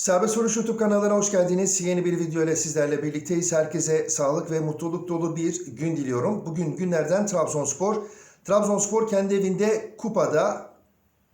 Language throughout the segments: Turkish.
Serbest Vuruş YouTube kanalına hoş geldiniz. Yeni bir video ile sizlerle birlikteyiz. Herkese sağlık ve mutluluk dolu bir gün diliyorum. Bugün günlerden Trabzonspor. Trabzonspor kendi evinde kupada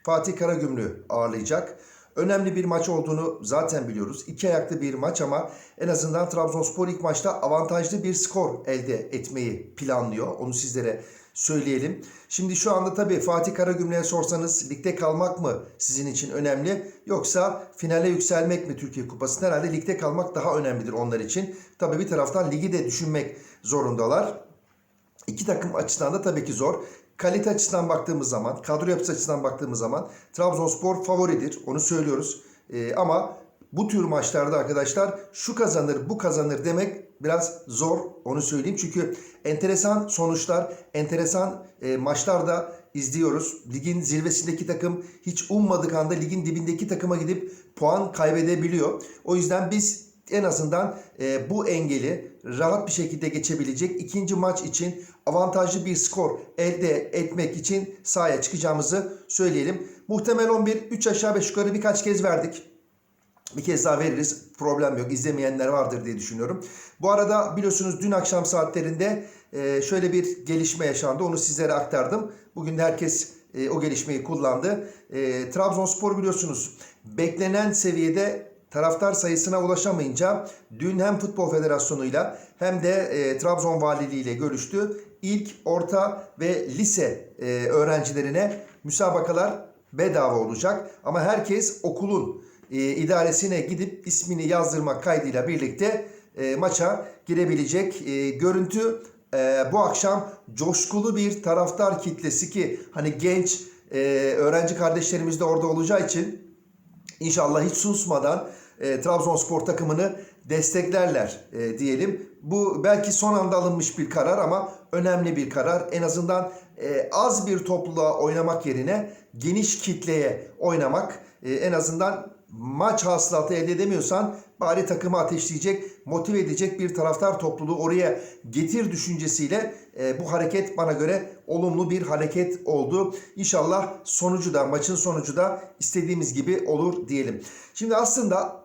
Fatih Karagümrü ağırlayacak. Önemli bir maç olduğunu zaten biliyoruz. İki ayaklı bir maç ama en azından Trabzonspor ilk maçta avantajlı bir skor elde etmeyi planlıyor. Onu sizlere söyleyelim. Şimdi şu anda tabii Fatih Karagümrük'e sorsanız ligde kalmak mı sizin için önemli yoksa finale yükselmek mi Türkiye Kupası'nda? Herhalde ligde kalmak daha önemlidir onlar için. Tabii bir taraftan ligi de düşünmek zorundalar. İki takım açısından da tabii ki zor. Kalite açısından baktığımız zaman, kadro yapısı açısından baktığımız zaman Trabzonspor favoridir. Onu söylüyoruz. Ee, ama bu tür maçlarda arkadaşlar şu kazanır, bu kazanır demek biraz zor. Onu söyleyeyim. Çünkü enteresan sonuçlar, enteresan e, maçlar da izliyoruz. Ligin zirvesindeki takım hiç ummadık anda ligin dibindeki takıma gidip puan kaybedebiliyor. O yüzden biz en azından e, bu engeli rahat bir şekilde geçebilecek ikinci maç için avantajlı bir skor elde etmek için sahaya çıkacağımızı söyleyelim. Muhtemel 11 3 aşağı 5 yukarı birkaç kez verdik. Bir kez daha veririz. Problem yok. İzlemeyenler vardır diye düşünüyorum. Bu arada biliyorsunuz dün akşam saatlerinde e, şöyle bir gelişme yaşandı. Onu sizlere aktardım. Bugün de herkes e, o gelişmeyi kullandı. E, Trabzonspor biliyorsunuz beklenen seviyede taraftar sayısına ulaşamayınca dün hem Futbol Federasyonu'yla hem de Trabzon Valiliği ile görüştü. İlk, orta ve lise öğrencilerine müsabakalar bedava olacak. Ama herkes okulun e, idaresine gidip ismini yazdırmak kaydıyla birlikte e, maça girebilecek. E, görüntü e, bu akşam coşkulu bir taraftar kitlesi ki hani genç e, öğrenci kardeşlerimiz de orada olacağı için İnşallah hiç susmadan e, Trabzonspor takımını desteklerler e, diyelim. Bu belki son anda alınmış bir karar ama önemli bir karar. En azından e, az bir topluluğa oynamak yerine geniş kitleye oynamak e, en azından maç hasılatı elde edemiyorsan bari takımı ateşleyecek, motive edecek bir taraftar topluluğu oraya getir düşüncesiyle e, bu hareket bana göre olumlu bir hareket oldu. İnşallah sonucu da maçın sonucu da istediğimiz gibi olur diyelim. Şimdi aslında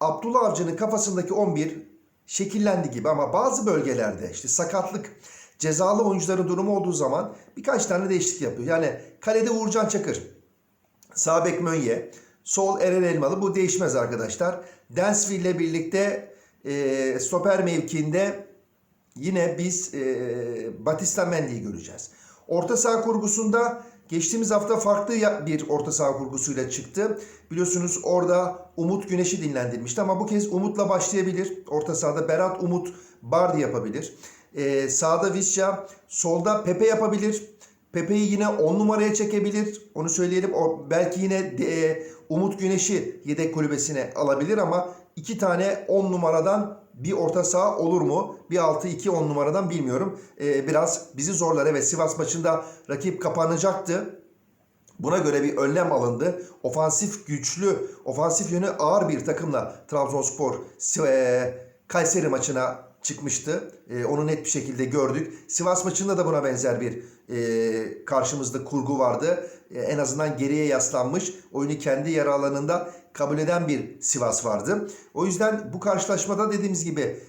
Abdullah Avcı'nın kafasındaki 11 şekillendi gibi ama bazı bölgelerde işte sakatlık, cezalı oyuncuların durumu olduğu zaman birkaç tane değişiklik yapıyor. Yani kalede Uğurcan Çakır, sağ bek Mönye, sol Eren Elmalı bu değişmez arkadaşlar. Densville ile birlikte e, stoper mevkiinde yine biz e, Batista Mendy'yi göreceğiz. Orta saha kurgusunda geçtiğimiz hafta farklı bir orta saha kurgusuyla çıktı. Biliyorsunuz orada Umut Güneş'i dinlendirmişti ama bu kez Umut'la başlayabilir. Orta sahada Berat Umut Bardi yapabilir. E, sağda Visca, solda Pepe yapabilir. Pepe'yi yine 10 numaraya çekebilir. Onu söyleyelim. O belki yine de, Umut Güneş'i yedek kulübesine alabilir ama iki tane 10 numaradan bir orta saha olur mu? Bir 6-2 10 numaradan bilmiyorum. E, biraz bizi zorlar. Evet Sivas maçında rakip kapanacaktı. Buna göre bir önlem alındı. Ofansif güçlü, ofansif yönü ağır bir takımla Trabzonspor e, Kayseri maçına çıkmıştı. E, onu net bir şekilde gördük. Sivas maçında da buna benzer bir e, karşımızda kurgu vardı. E, en azından geriye yaslanmış, oyunu kendi yarı alanında kabul eden bir Sivas vardı. O yüzden bu karşılaşmada dediğimiz gibi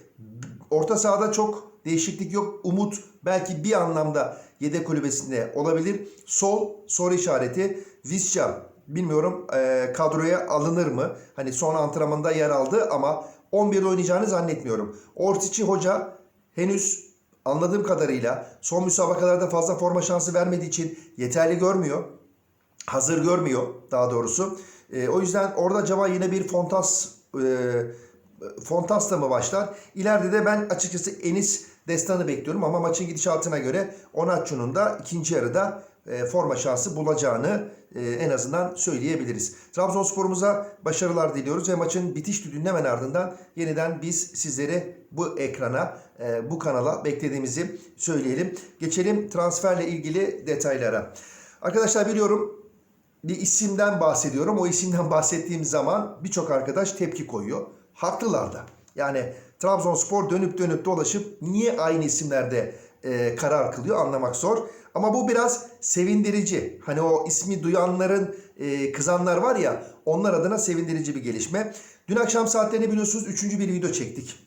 orta sahada çok değişiklik yok. Umut belki bir anlamda yedek kulübesinde olabilir. Sol soru işareti. Visca bilmiyorum e, kadroya alınır mı? Hani son antrenmanda yer aldı ama 11'de oynayacağını zannetmiyorum. Ortiçi hoca henüz anladığım kadarıyla son müsabakalarda fazla forma şansı vermediği için yeterli görmüyor. Hazır görmüyor daha doğrusu. E, o yüzden orada acaba yine bir Fontas e, Fontas'la mı başlar? İleride de ben açıkçası Enis Destan'ı bekliyorum ama maçın gidişatına göre Onatçu'nun da ikinci yarıda e, forma şansı bulacağını e, en azından söyleyebiliriz. Trabzonspor'umuza başarılar diliyoruz ve maçın bitiş düdüğünün hemen ardından yeniden biz sizleri bu ekrana, e, bu kanala beklediğimizi söyleyelim. Geçelim transferle ilgili detaylara. Arkadaşlar biliyorum bir isimden bahsediyorum. O isimden bahsettiğim zaman birçok arkadaş tepki koyuyor. Haklılar da. Yani Trabzonspor dönüp dönüp dolaşıp niye aynı isimlerde e, karar kılıyor anlamak zor. Ama bu biraz sevindirici. Hani o ismi duyanların e, kızanlar var ya onlar adına sevindirici bir gelişme. Dün akşam saatlerinde biliyorsunuz 3. bir video çektik.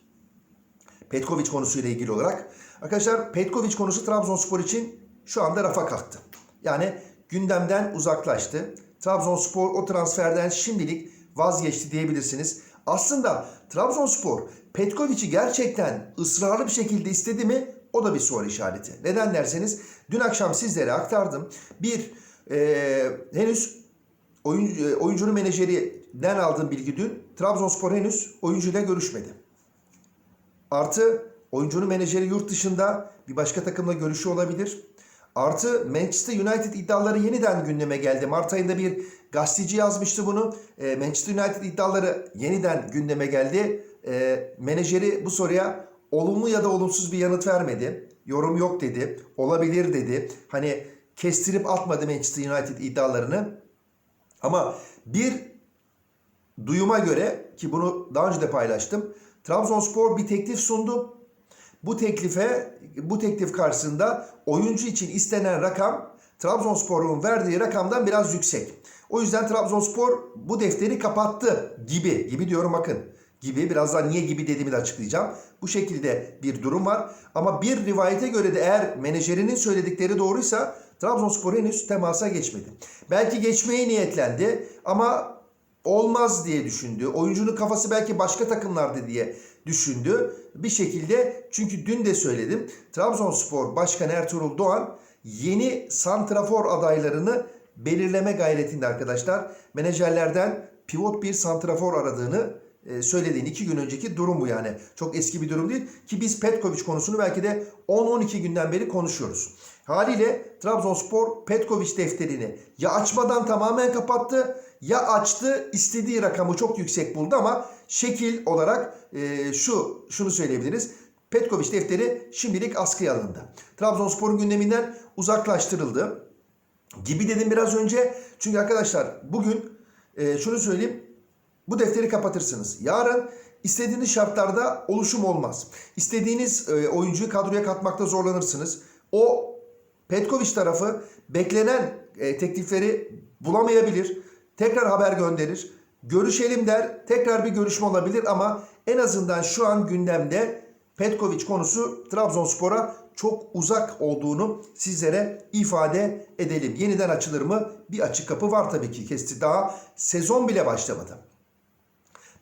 Petkovic konusuyla ilgili olarak. Arkadaşlar Petkovic konusu Trabzonspor için şu anda rafa kalktı. Yani gündemden uzaklaştı. Trabzonspor o transferden şimdilik vazgeçti diyebilirsiniz. Aslında Trabzonspor Petkovic'i gerçekten ısrarlı bir şekilde istedi mi? O da bir soru işareti. Neden derseniz dün akşam sizlere aktardım. Bir e, henüz oyun, e, oyuncunun menajerinden aldığım bilgi dün. Trabzonspor henüz oyuncuyla görüşmedi. Artı oyuncunun menajeri yurt dışında bir başka takımla görüşü olabilir. Artı Manchester United iddiaları yeniden gündeme geldi. Mart ayında bir gazeteci yazmıştı bunu. E, Manchester United iddiaları yeniden gündeme geldi. E, menajeri bu soruya olumlu ya da olumsuz bir yanıt vermedi. Yorum yok dedi. Olabilir dedi. Hani kestirip atmadı Manchester United iddialarını. Ama bir duyuma göre ki bunu daha önce de paylaştım. Trabzonspor bir teklif sundu. Bu teklife bu teklif karşısında oyuncu için istenen rakam Trabzonspor'un verdiği rakamdan biraz yüksek. O yüzden Trabzonspor bu defteri kapattı gibi gibi diyorum bakın gibi birazdan niye gibi dediğimi de açıklayacağım. Bu şekilde bir durum var. Ama bir rivayete göre de eğer menajerinin söyledikleri doğruysa Trabzonspor henüz temasa geçmedi. Belki geçmeye niyetlendi ama olmaz diye düşündü. Oyuncunun kafası belki başka takımlardı diye düşündü. Bir şekilde çünkü dün de söyledim. Trabzonspor Başkanı Ertuğrul Doğan yeni santrafor adaylarını belirleme gayretinde arkadaşlar. Menajerlerden pivot bir santrafor aradığını söylediğin iki gün önceki durum bu yani. Çok eski bir durum değil ki biz Petkovic konusunu belki de 10-12 günden beri konuşuyoruz. Haliyle Trabzonspor Petkovic defterini ya açmadan tamamen kapattı ya açtı istediği rakamı çok yüksek buldu ama şekil olarak e, şu şunu söyleyebiliriz. Petkovic defteri şimdilik askıya alındı. Trabzonspor'un gündeminden uzaklaştırıldı. Gibi dedim biraz önce. Çünkü arkadaşlar bugün e, şunu söyleyeyim. Bu defteri kapatırsınız. Yarın istediğiniz şartlarda oluşum olmaz. İstediğiniz e, oyuncuyu kadroya katmakta zorlanırsınız. O Petkovic tarafı beklenen e, teklifleri bulamayabilir. Tekrar haber gönderir. Görüşelim der. Tekrar bir görüşme olabilir ama en azından şu an gündemde Petkovic konusu Trabzonspor'a çok uzak olduğunu sizlere ifade edelim. Yeniden açılır mı? Bir açık kapı var tabii ki. Kesti daha sezon bile başlamadı.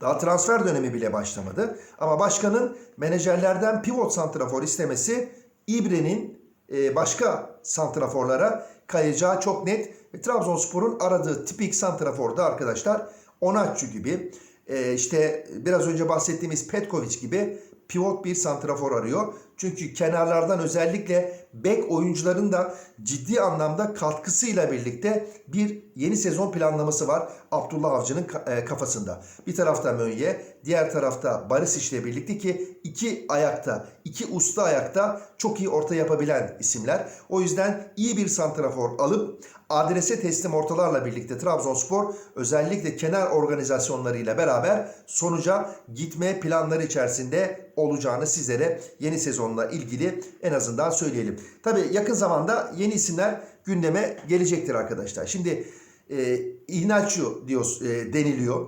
Daha transfer dönemi bile başlamadı. Ama başkanın menajerlerden pivot santrafor istemesi İbre'nin e, başka santraforlara kayacağı çok net. Ve Trabzonspor'un aradığı tipik santraforda arkadaşlar Onatçu gibi e, işte biraz önce bahsettiğimiz Petkovic gibi pivot bir santrafor arıyor. Çünkü kenarlardan özellikle bek oyuncuların da ciddi anlamda katkısıyla birlikte bir yeni sezon planlaması var Abdullah Avcı'nın e, kafasında. Bir tarafta Mönye, diğer tarafta Barış ile birlikte ki iki ayakta, iki usta ayakta çok iyi orta yapabilen isimler. O yüzden iyi bir santrafor alıp adrese teslim ortalarla birlikte Trabzonspor özellikle kenar organizasyonlarıyla beraber sonuca gitme planları içerisinde olacağını sizlere yeni sezonla ilgili en azından söyleyelim. Tabi yakın zamanda yeni isimler gündeme gelecektir arkadaşlar. Şimdi e, Iheanacho diyor, e, deniliyor.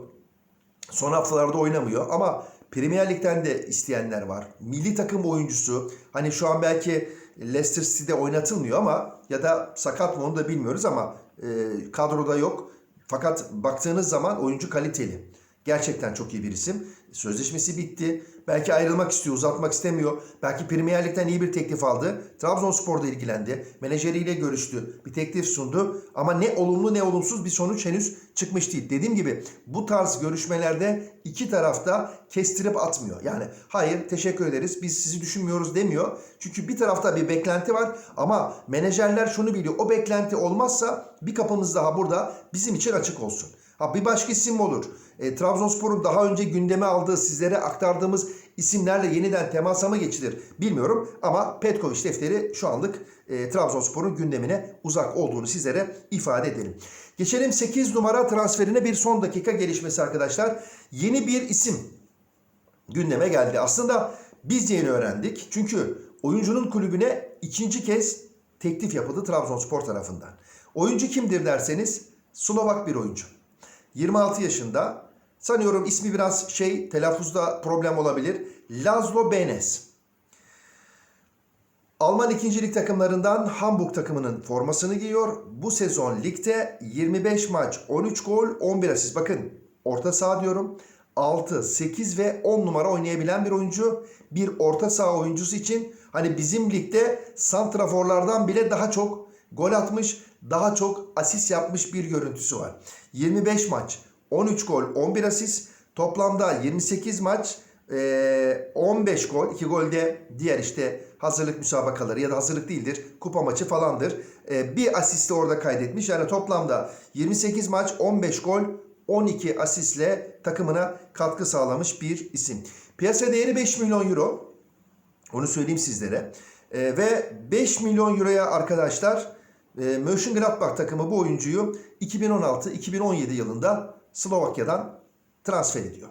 Son haftalarda oynamıyor ama Premier Lig'den de isteyenler var. Milli takım oyuncusu hani şu an belki Leicester City'de oynatılmıyor ama ya da sakat mı onu da bilmiyoruz ama e, kadroda yok. Fakat baktığınız zaman oyuncu kaliteli. Gerçekten çok iyi bir isim. Sözleşmesi bitti. Belki ayrılmak istiyor, uzatmak istemiyor. Belki Premier Lig'den iyi bir teklif aldı. Trabzonspor'da ilgilendi. Menajeriyle görüştü. Bir teklif sundu. Ama ne olumlu ne olumsuz bir sonuç henüz çıkmış değil. Dediğim gibi bu tarz görüşmelerde iki tarafta kestirip atmıyor. Yani hayır teşekkür ederiz biz sizi düşünmüyoruz demiyor. Çünkü bir tarafta bir beklenti var ama menajerler şunu biliyor. O beklenti olmazsa bir kapımız daha burada bizim için açık olsun. Ha bir başka isim olur. E, Trabzonspor'un daha önce gündeme aldığı sizlere aktardığımız isimlerle yeniden temasa mı geçilir bilmiyorum. Ama Petkovic defteri şu anlık e, Trabzonspor'un gündemine uzak olduğunu sizlere ifade edelim. Geçelim 8 numara transferine bir son dakika gelişmesi arkadaşlar. Yeni bir isim gündeme geldi. Aslında biz yeni öğrendik. Çünkü oyuncunun kulübüne ikinci kez teklif yapıldı Trabzonspor tarafından. Oyuncu kimdir derseniz Slovak bir oyuncu. 26 yaşında. Sanıyorum ismi biraz şey telaffuzda problem olabilir. Laszlo Benes. Alman 2. lig takımlarından Hamburg takımının formasını giyiyor. Bu sezon ligde 25 maç, 13 gol, 11 asist. Bakın orta saha diyorum. 6, 8 ve 10 numara oynayabilen bir oyuncu. Bir orta saha oyuncusu için hani bizim ligde santraforlardan bile daha çok gol atmış, daha çok asist yapmış bir görüntüsü var. 25 maç, 13 gol, 11 asist. Toplamda 28 maç, ee, 15 gol, 2 gol de diğer işte hazırlık müsabakaları ya da hazırlık değildir. Kupa maçı falandır. Bir asisti orada kaydetmiş. Yani toplamda 28 maç, 15 gol, 12 asistle takımına katkı sağlamış bir isim. Piyasa değeri 5 milyon euro. Onu söyleyeyim sizlere. Ve 5 milyon euroya arkadaşlar Mönchengladbach takımı bu oyuncuyu 2016-2017 yılında Slovakya'dan transfer ediyor.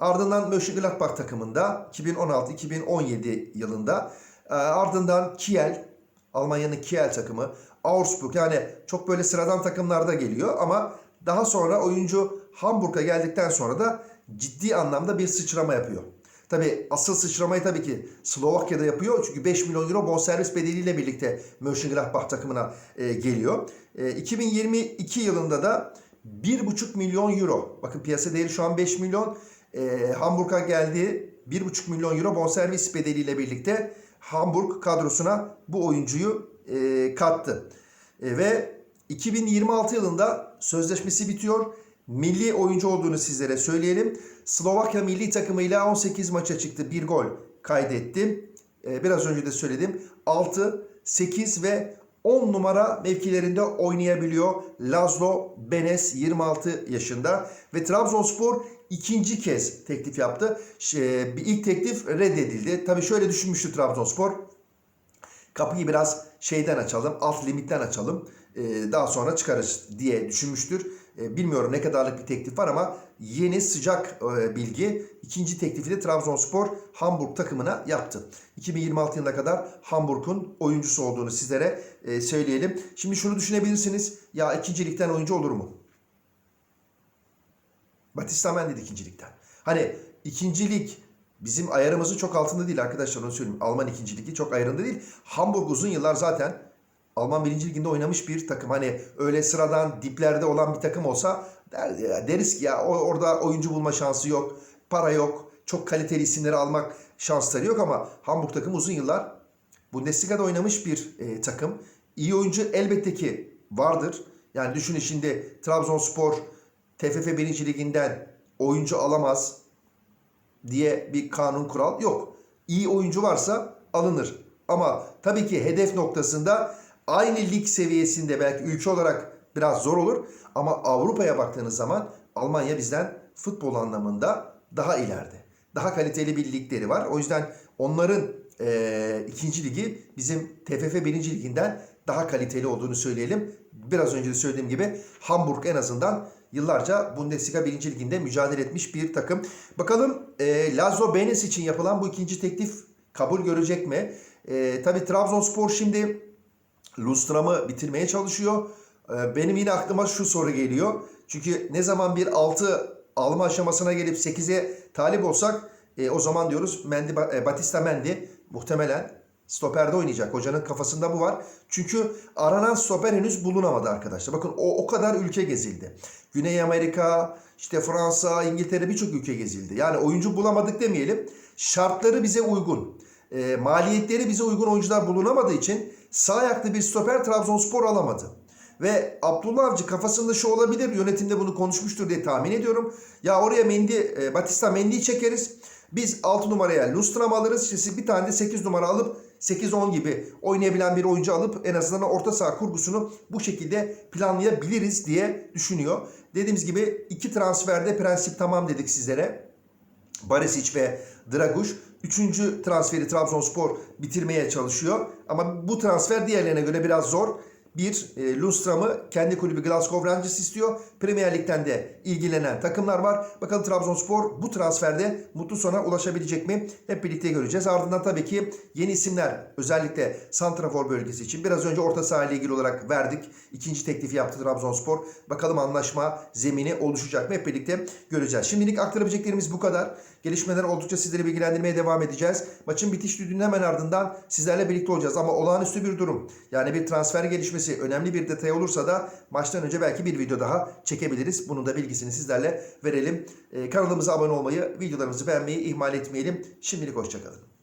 Ardından Mönchengladbach takımında 2016-2017 yılında e, ardından Kiel, Almanya'nın Kiel takımı, Augsburg yani çok böyle sıradan takımlarda geliyor ama daha sonra oyuncu Hamburg'a geldikten sonra da ciddi anlamda bir sıçrama yapıyor. Tabi asıl sıçramayı tabii ki Slovakya'da yapıyor. Çünkü 5 milyon euro bonservis bedeliyle birlikte Mönchengladbach takımına e, geliyor. E, 2022 yılında da 1,5 milyon euro. Bakın piyasa değeri şu an 5 milyon. E, Hamburg'a geldi. 1,5 milyon euro bonservis bedeliyle birlikte Hamburg kadrosuna bu oyuncuyu e, kattı. E, ve 2026 yılında sözleşmesi bitiyor. Milli oyuncu olduğunu sizlere söyleyelim. Slovakya milli takımıyla 18 maça çıktı. Bir gol kaydetti. Ee, biraz önce de söyledim. 6, 8 ve 10 numara mevkilerinde oynayabiliyor. Lazlo Benes 26 yaşında. Ve Trabzonspor ikinci kez teklif yaptı. Bir ilk teklif reddedildi. Tabii şöyle düşünmüştü Trabzonspor. Kapıyı biraz şeyden açalım, alt limitten açalım. Ee, daha sonra çıkarız diye düşünmüştür. Ee, bilmiyorum ne kadarlık bir teklif var ama yeni sıcak e, bilgi. ikinci teklifi de Trabzonspor Hamburg takımına yaptı. 2026 yılına kadar Hamburg'un oyuncusu olduğunu sizlere e, söyleyelim. Şimdi şunu düşünebilirsiniz. Ya ikinci ligden oyuncu olur mu? Batista Mendy de ikinci ligden. Hani ikinci lig bizim ayarımızın çok altında değil arkadaşlar onu söyleyeyim. Alman ikinci ligi çok ayarında değil. Hamburg uzun yıllar zaten Alman birinci liginde oynamış bir takım. Hani öyle sıradan diplerde olan bir takım olsa der, deriz ki ya orada oyuncu bulma şansı yok. Para yok. Çok kaliteli isimleri almak şansları yok ama Hamburg takımı uzun yıllar Bundesliga'da oynamış bir e, takım. İyi oyuncu elbette ki vardır. Yani düşünün şimdi Trabzonspor TFF 1. Liginden oyuncu alamaz diye bir kanun kural yok. İyi oyuncu varsa alınır. Ama tabii ki hedef noktasında aynı lig seviyesinde belki ülke olarak biraz zor olur. Ama Avrupa'ya baktığınız zaman Almanya bizden futbol anlamında daha ileride. Daha kaliteli bir ligleri var. O yüzden onların e, ikinci ligi bizim TFF birinci liginden daha kaliteli olduğunu söyleyelim. Biraz önce de söylediğim gibi Hamburg en azından yıllarca Bundesliga 1. Liginde mücadele etmiş bir takım. Bakalım e, Lazio Benes için yapılan bu ikinci teklif kabul görecek mi? E, Tabi Trabzonspor şimdi Lustram'ı bitirmeye çalışıyor. E, benim yine aklıma şu soru geliyor. Çünkü ne zaman bir 6 alma aşamasına gelip 8'e talip olsak e, o zaman diyoruz Mendy, e, Batista Mendy muhtemelen stoperde oynayacak. Hocanın kafasında bu var. Çünkü aranan stoper henüz bulunamadı arkadaşlar. Bakın o, o kadar ülke gezildi. Güney Amerika, işte Fransa, İngiltere birçok ülke gezildi. Yani oyuncu bulamadık demeyelim. Şartları bize uygun. E, maliyetleri bize uygun oyuncular bulunamadığı için sağ ayaklı bir stoper Trabzonspor alamadı. Ve Abdullah Avcı kafasında şu olabilir yönetimde bunu konuşmuştur diye tahmin ediyorum. Ya oraya Mendy, e, Batista Mendy'yi çekeriz. Biz 6 numaraya Lustram alırız. İşte bir tane de 8 numara alıp 8-10 gibi oynayabilen bir oyuncu alıp en azından orta saha kurgusunu bu şekilde planlayabiliriz diye düşünüyor. Dediğimiz gibi iki transferde prensip tamam dedik sizlere. Barisic ve Draguş. Üçüncü transferi Trabzonspor bitirmeye çalışıyor. Ama bu transfer diğerlerine göre biraz zor. Bir e, Lundström'ü kendi kulübü Glasgow Rangers istiyor. Premier Lig'den de ilgilenen takımlar var. Bakalım Trabzonspor bu transferde mutlu sona ulaşabilecek mi? Hep birlikte göreceğiz. Ardından tabii ki yeni isimler özellikle Santrafor bölgesi için biraz önce orta saha ile ilgili olarak verdik. İkinci teklifi yaptı Trabzonspor. Bakalım anlaşma zemini oluşacak mı? Hep birlikte göreceğiz. Şimdilik aktarabileceklerimiz bu kadar. Gelişmeler oldukça sizleri bilgilendirmeye devam edeceğiz. Maçın bitiş düdüğünün hemen ardından sizlerle birlikte olacağız. Ama olağanüstü bir durum. Yani bir transfer gelişmesi önemli bir detay olursa da maçtan önce belki bir video daha çekebiliriz. Bunun da bilgisini sizlerle verelim. Ee, kanalımıza abone olmayı, videolarımızı beğenmeyi ihmal etmeyelim. Şimdilik hoşçakalın.